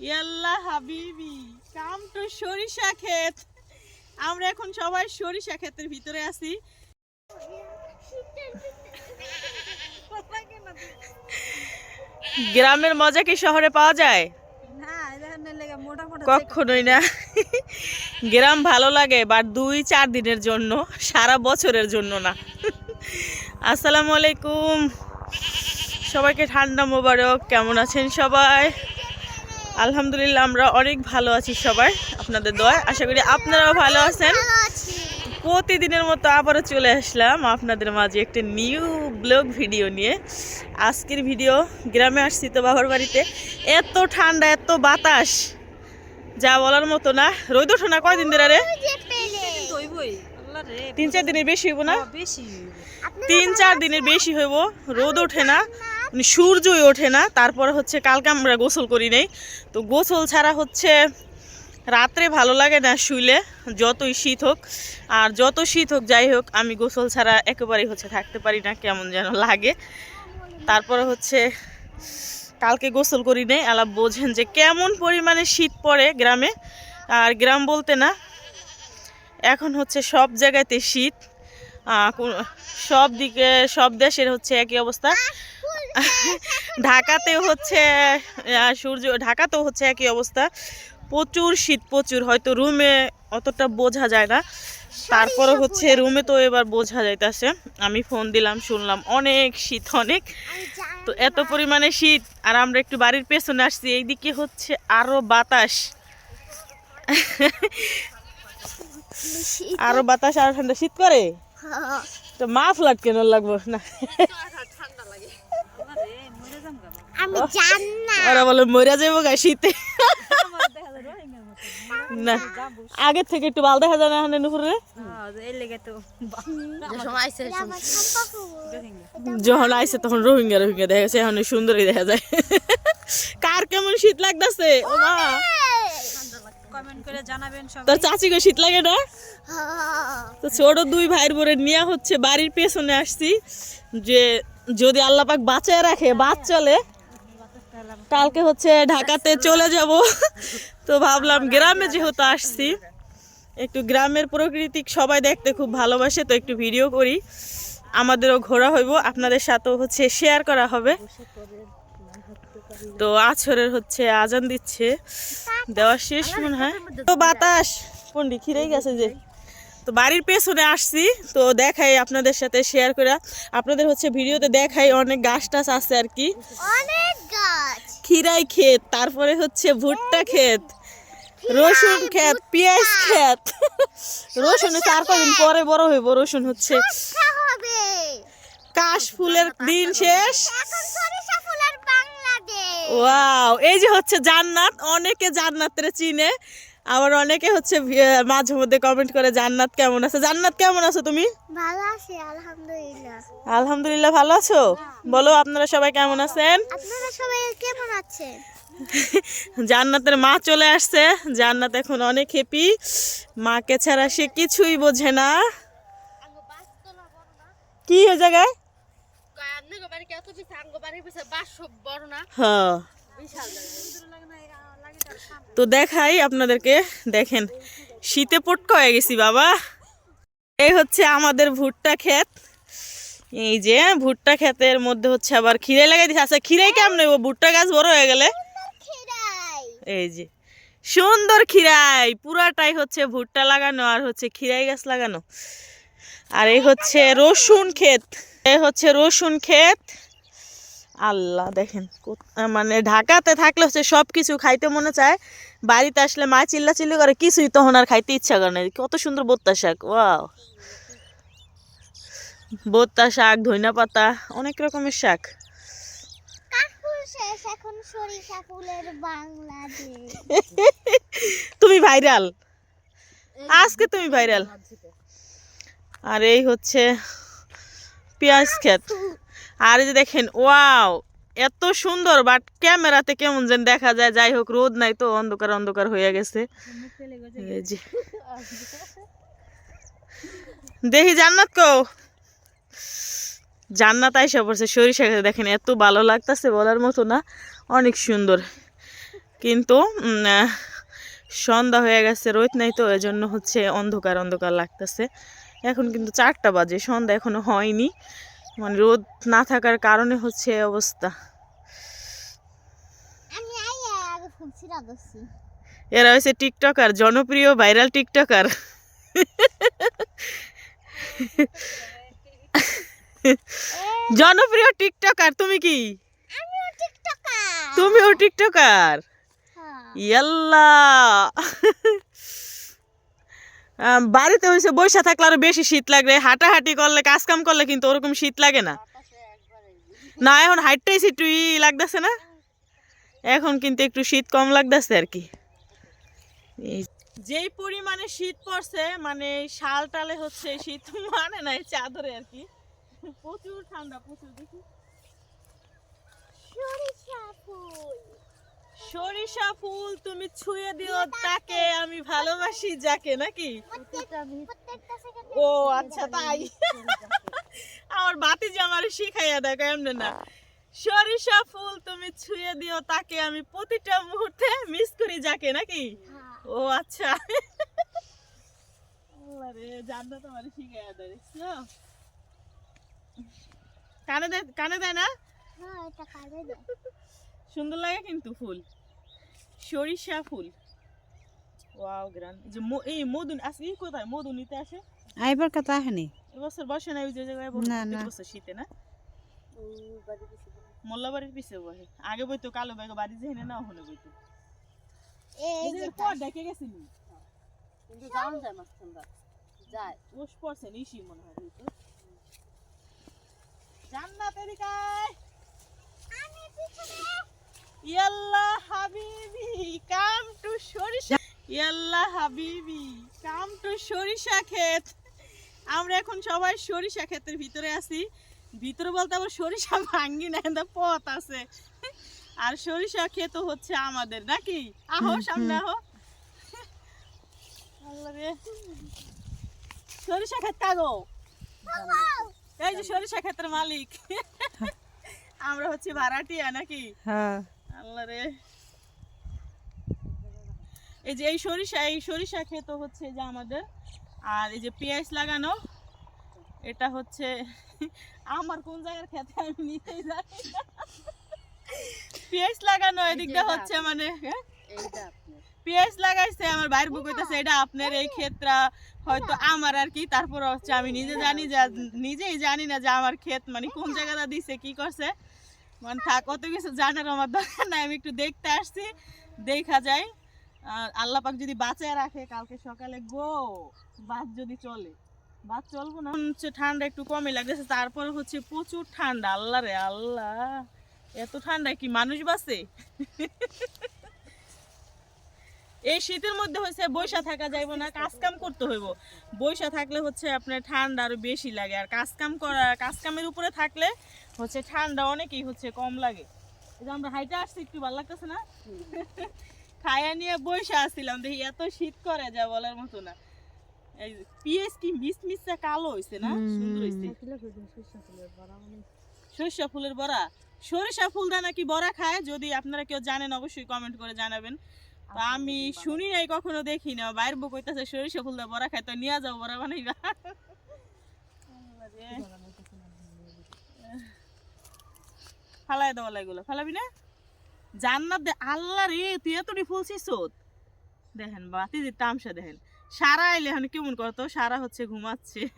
ইয়াল্লা হাবিবি come to সরিষা ক্ষেত। আমরা এখন সবাই সরিষা ক্ষেতের ভিতরে আছি। গ্রামের মজা কি শহরে পাওয়া যায়? কখনোই না। গ্রাম ভালো লাগে বাট দুই চার দিনের জন্য সারা বছরের জন্য না। আসসালামু আলাইকুম। সবাইকে ঠান্ডা মোবারক কেমন আছেন সবাই? আলহামদুলিল্লাহ আমরা অনেক ভালো আছি সবাই আপনাদের দোয়া আশা করি আপনারাও ভালো আছেন। প্রতিদিনের মতো আবারও চলে আসলাম আপনাদের মাঝে একটা নিউ ব্লগ ভিডিও নিয়ে। আজকের ভিডিও গ্রামে আসছি তো বাবার বাড়িতে। এত ঠান্ডা এত বাতাস যা বলার মতো না। রোদ ওঠো না কয়দিন ধরে রে? তিন চার দিনের বেশি হইব না? তিন চার দিনের বেশি হইব রোদ ওঠে না। মানে সূর্যই ওঠে না, তারপরে হচ্ছে কালকে আমরা গোসল করি নাই। তো গোসল ছাড়া হচ্ছে রাত্রে ভালো লাগে না শুইলে, যতই শীত হোক। আর যত শীত হোক, যাই হোক, আমি গোসল ছাড়া একেবারেই হচ্ছে থাকতে পারি না, কেমন যেন লাগে। তারপরে হচ্ছে কালকে গোসল করি নাই আলাপ বোঝেন যে কেমন পরিমাণে শীত পড়ে গ্রামে। আর গ্রাম বলতে না, এখন হচ্ছে সব জায়গাতে শীত সব দিকে, সব দেশের হচ্ছে একই অবস্থা। ঢাকাতেও হচ্ছে সূর্য ঢাকাতেও হচ্ছে একই অবস্থা। প্রচুর শীত প্রচুর হয়তো রুমে অতটা বোঝা যায় না। তারপরে হচ্ছে রুমে তো এবার বোঝা যাইতেছে। আমি ফোন দিলাম শুনলাম অনেক শীত অনেক। তো এত পরিমাণে শীত আর আমরা একটু বাড়ির পেছনে আসছি এইদিকে হচ্ছে আরও বাতাস। আরও বাতাস আরও ঠান্ডা। শীত করে? তো মা ফ্লাট কেন লাগবো না। আমি ওরা বলে মরে যাব গা শীতে। না, আগে থেকে একটু বাল দেখা যায় না এখন নুপুরে যখন আইসে তখন রোহিঙ্গা রোহিঙ্গা দেখা গেছে এখন সুন্দরই দেখা যায়। কার কেমন শীত লাগতেছে? ও মা। তোর শীত লাগে না? তো ছোট দুই ভাইয়ের হচ্ছে, বাড়ির পেছনে আসছি, যে যদি আল্লাহপাক বাঁচায় রাখে, বাদ চলে কালকে হচ্ছে ঢাকাতে চলে যাব। তো ভাবলাম গ্রামে যেহেতু আসছি, একটু গ্রামের প্রকৃতিক সবাই দেখতে খুব ভালোবাসে, তো একটু ভিডিও করি। আমাদেরও ঘোরা হইব, আপনাদের সাথেও হচ্ছে শেয়ার করা হবে। তো আছরের হচ্ছে আজান দিচ্ছে। দেওয়া শেষ মনে হয়। তো বাতাস পন্ডি খিরেই গেছে যে। তো বাড়ির পেছনে আসছি তো দেখাই আপনাদের সাথে শেয়ার করে। আপনাদের হচ্ছে ভিডিওতে দেখাই অনেক গাছ টাছ আছে আর কি। খিরাই ক্ষেত তারপরে হচ্ছে ভুট্টা ক্ষেত রসুন ক্ষেত পেঁয়াজ ক্ষেত। রসুন চার কদিন পরে বড় হইব রসুন হচ্ছে কাশ ফুলের দিন শেষ। ওয়াও এই যে হচ্ছে জান্নাত অনেকে জান্নাতের চিনে। আবার অনেকে হচ্ছে ভি- মাঝে মধ্যে কমেন্ট করে জান্নাত কেমন আছে? জান্নাত কেমন আছো তুমি? ভালো আছি আলহামদুলিল্লাহ। আলহামদুলিল্লাহ ভালো আছো? বলো আপনারা সবাই কেমন আছেন? আপনারা সবাই কেমন আছেন? জান্নাতের মা চলে আসছে। জান্নাত এখন অনেক হ্যাপি মাকে ছাড়া সে কিছুই বোঝে না। কি হয়ে জায়গায়? হ্যাঁ। তো দেখাই আপনাদেরকে, দেখেন, শীতে পটকা হয়ে গেছি বাবা। এই হচ্ছে আমাদের ভুট্টা ক্ষেত। এই যে, ভুট্টা ক্ষেতের মধ্যে হচ্ছে আবার খিরে লাগাই দিচ্ছে আচ্ছা খিরাই কেমন ভুট্টা গাছ বড় হয়ে গেলে? এই যে, সুন্দর খিরাই পুরাটাই হচ্ছে ভুট্টা লাগানো আর হচ্ছে খিরাই গাছ লাগানো। আর এই হচ্ছে রসুন ক্ষেত। এই হচ্ছে রসুন ক্ষেত। আল্লাহ দেখেন মানে ঢাকাতে থাকলে হচ্ছে সব কিছু খাইতে মনে চায়। বাড়িতে আসলে মা চিল্লা চিল্লি করে কিছুই তখন আর খাইতে ইচ্ছা করে না। কত সুন্দর বোত্তা শাক ওয়াও। বোত্তা শাক ধইনা পাতা অনেক রকমের শাক। তুমি ভাইরাল। আজকে তুমি ভাইরাল। আর এই হচ্ছে পেঁয়াজ ক্ষেত। আর এই যে দেখেন, ওয়াও, এত সুন্দর বাট ক্যামেরাতে কেমন যেন দেখা যায়। যাই হোক, রোদ নাই তো, অন্ধকার অন্ধকার হয়ে গেছে। দেখি, জান্নাত কো। জান্নাত আইসা পড়ছে সরিষা ক্ষেতে দেখেন, এত ভালো লাগতাছে বলার মতো না, অনেক সুন্দর। কিন্তু সন্ধ্যা হয়ে গেছে, রোদ নাই তো, এজন্য হচ্ছে অন্ধকার অন্ধকার লাগতেছে। এখন কিন্তু চারটা বাজে, সন্ধ্যা এখনও হয়নি। মানে রোদ না থাকার কারণে হচ্ছে অবস্থা। এরা হয়েছে টিকটকার জনপ্রিয় ভাইরাল টিকটকার। জনপ্রিয় টিকটকার তুমি কি? তুমিও টিকটকার? হ্যাঁ। ইয়াল্লা। বাড়িতে হয়েছে বৈশা থাকলে আরও বেশি শীত লাগবে। হাঁটাহাঁটি করলে কাজ কাম করলে কিন্তু ওরকম শীত লাগে না। না, এখন হাইটটাই একটু ই লাগতেছে না? এখন কিন্তু একটু শীত কম লাগতেছে আর কি। যেই পরিমাণে শীত পড়ছে মানে শাল টালে হচ্ছে শীত মানে না চাদরে আর কি। প্রচুর ঠান্ডা, প্রচুর, দেখি। সরিষা ফুল তুমি ছুঁয়ে দিও তাকে আমি ভালোবাসি যাকে নাকি? ও আচ্ছা তাই। আমার বাতি যে আমার শিখাইয়া দেখো এমনি না। সরিষা ফুল তুমি ছুঁয়ে দিও তাকে আমি প্রতিটা মুহূর্তে মিস করি যাকে নাকি? ও আচ্ছা। জানতো তোমার শিখাইয়া দেয় দেখছ? কানে দেয় কানে দেয় না? হ্যাঁ এটা সুন্দর লাগে কিন্তু ফুল। সরিষা ফুল। ওয়াও গ্রান যে ম- এই মধু আসলে কোথায়? মধু নিতে আসে? আইবার কথা এবছর বসে না ওই যে জায়গায়। বসে শীতে না? মোল্লাবাড়ির পিছে বসে। আগে বইতো কালো ব্যাগে বাড়ি যেখানে না ওখানে বইতো। এই যে পর ডেকে গেছিলি? কিন্তু যাওয়া যায় মাঝখানটা যায়। ওস পড়ছে নিশি মনে হয় জান্নাত এদিকায় আমি পিছনে। ইয়াল্লা হাবিবি কাম টু সরিষা ইয়াল্লা হাবিবি কাম টু সরিষা ক্ষেত। আমরা এখন সবাই সরিষা ক্ষেতের ভিতরে আছি। ভিতরে বলতে আবার সরিষা ভাঙ্গি না এটা পথ আছে। আর সরিষা ক্ষেত হচ্ছে আমাদের নাকি? আহো সামনে আহো। সরিষা ক্ষেত কাগো। এই যে সরিষা ক্ষেতের মালিক। আমরা হচ্ছে ভাড়াটিয়া নাকি? হ্যাঁ। আল্লাহ রে। এই যে এই সরিষা এই সরিষা ক্ষেত হচ্ছে যে আমাদের। আর এই যে পেঁয়াজ লাগানো এটা হচ্ছে আমার কোন জায়গার খেতে আমি জানি পেঁয়াজ লাগানো এদিকটা হচ্ছে মানে হ্যাঁ? পেঁয়াজ লাগাইছে আমার বাইর বুক হইতেছে এটা আপনার এই ক্ষেতটা হয়তো আমার আর কি তারপর হচ্ছে আমি নিজে জানি যে নিজেই জানি না যে আমার ক্ষেত মানে কোন জায়গাটা দিছে কি করছে। মানে থাক, অত কিছু জানার আমার দরকার নাই, আমি একটু দেখতে আসছি, দেখা যায়। আল্লাহ পাক যদি বাঁচায় রাখে, কালকে সকালে গো বাস যদি চলে। বাস চলবো না হচ্ছে ঠান্ডা একটু কমই লাগতেছে, তারপর হচ্ছে প্রচুর ঠান্ডা। আল্লাহ রে আল্লাহ, এত ঠান্ডা কি মানুষ বাসে এই শীতের মধ্যে হচ্ছে বৈশা থাকা যাইব না কাজ কাম করতে হইব। বৈশা থাকলে হচ্ছে আপনার ঠান্ডা আরও বেশি লাগে আর কাজ কাম করা কাজ কামের উপরে থাকলে হচ্ছে ঠান্ডা অনেকই হচ্ছে কম লাগে। এই যে আমরা হাইটা আসছি একটু ভালো লাগতেছে না? খায়া নিয়ে বৈশা আসছিলাম দেখি এত শীত করে যা বলার মতো না। এই পিএস কি মিস মিসটা কালো হইছে না? সুন্দর হইছে। সরিষা ফুলের বড়া। সরিষা ফুলটা নাকি বড়া খায় যদি আপনারা কেউ জানেন অবশ্যই কমেন্ট করে জানাবেন। তো আমি শুনি নাই কখনো দেখি না বাইর বুক হইতাছে সরিষা ফুলটা বড়া খায় তো নিয়ে যাও বড়া বানাইবা। ফালাই দেওয়া লাগল ফালাবি না? জান্নাত দে আল্লাহ রে তুই এতটি ফুল ছিসত। দেখেন বাতি যে তামসা দেখেন। সারা এলে এখন কেমন করতো সারা হচ্ছে ঘুমাচ্ছে।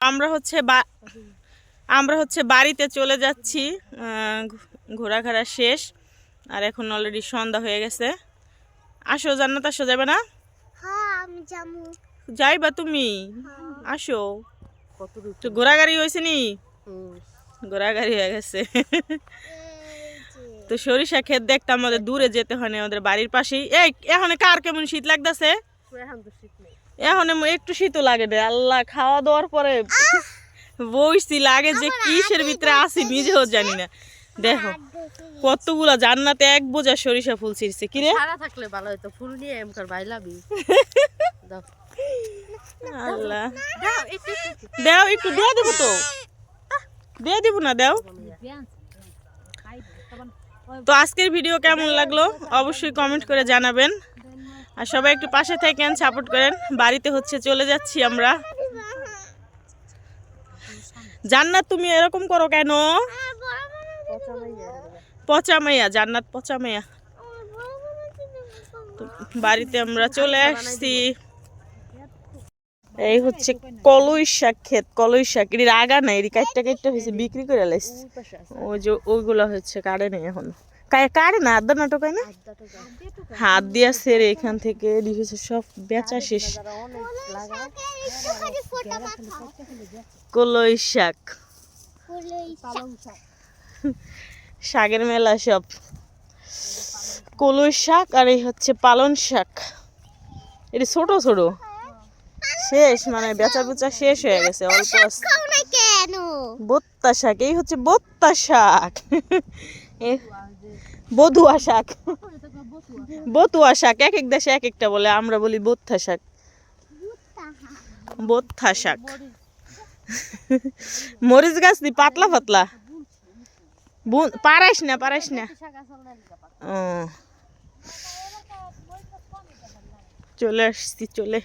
আমরা হচ্ছে বা- আমরা হচ্ছে বাড়িতে চলে যাচ্ছি আহ, ঘো- ঘোরাঘাড়া শেষ। আর এখন অলরেডি সন্ধ্যা হয়ে গেছে। আসো জান্নাত আসো যাবে না? হ্যাঁ যাইবা তুমি? হ্যাঁ। আসো। কত দূর তো ঘোরাগাড়ি হয়েছে নি। ঘোরাগাড়ি হয়ে গেছে। তো সরিষা ক্ষেত দেখতে আমাদের দূরে যেতে হয় না আমাদের বাড়ির পাশেই। এই এখন কার কেমন শীত লাগতেছে? এখন তো শীত নেই। এখন এম- একটু শীতও লাগে রে আল্লাহ খাওয়া দাওয়ার পরে বইছি লাগে যে কিসের ভিতরে আসি নিজেও জানি না। দেখো কতগুলা জান্নাতে এক বোঝা সরিষা ফুল ছিঁড়ছে কি রে? সারা থাকলে ভালো হতো ফুল নিয়ে এমকার বাইলাবি দাও। আল্লাহ। দেও একটু দিয়ে দেবো তো। দিয়ে দিব না দেও। তো আজকের ভিডিও কেমন লাগল? অবশ্যই কমেন্ট করে জানাবেন। আর সবাই একটু পাশে থাকেন সাপোর্ট করেন। বাড়িতে হচ্ছে চলে যাচ্ছি আমরা। জান্নাত তুমি এরকম করো কেন? পচা মাইয়া জান্নাত পচা মেয়া আমার বড় মামা কিনে তো বাড়িতে আমরা চলে আসছি। এই হচ্ছে কলই শাক ক্ষেত কলই শাক। এর আগা নাই এর কাটটা কাটটা হয়েছে বিক্রি করে লাইছি ওই যে ওইগুলো হচ্ছে কাটে নেই এখন। কায় কাটে না আদা নাটকায় না? হাত দিয়া সেরে এখান থেকে দিয়েছে সব বেচা শেষ। কলই শাক। পালং শাক। শাকের মেলা সব। কলুই শাক আর এই হচ্ছে পালন শাক। এটি ছোট ছোট। শেষ মানে বেচা বেচা শেষ হয়ে গেছে অল্প বত্তা শাক এই হচ্ছে বত্তা শাক। এ বধুয়া শাক। বতুয়া শাক এক এক দেশে এক একটা বলে আমরা বলি বত্তা শাক। বত্তা শাক। মরিচ গাছ দি পাতলা পাতলা। পারাইস না পারাইস না শাক না। ও। চলে আসছি চলে।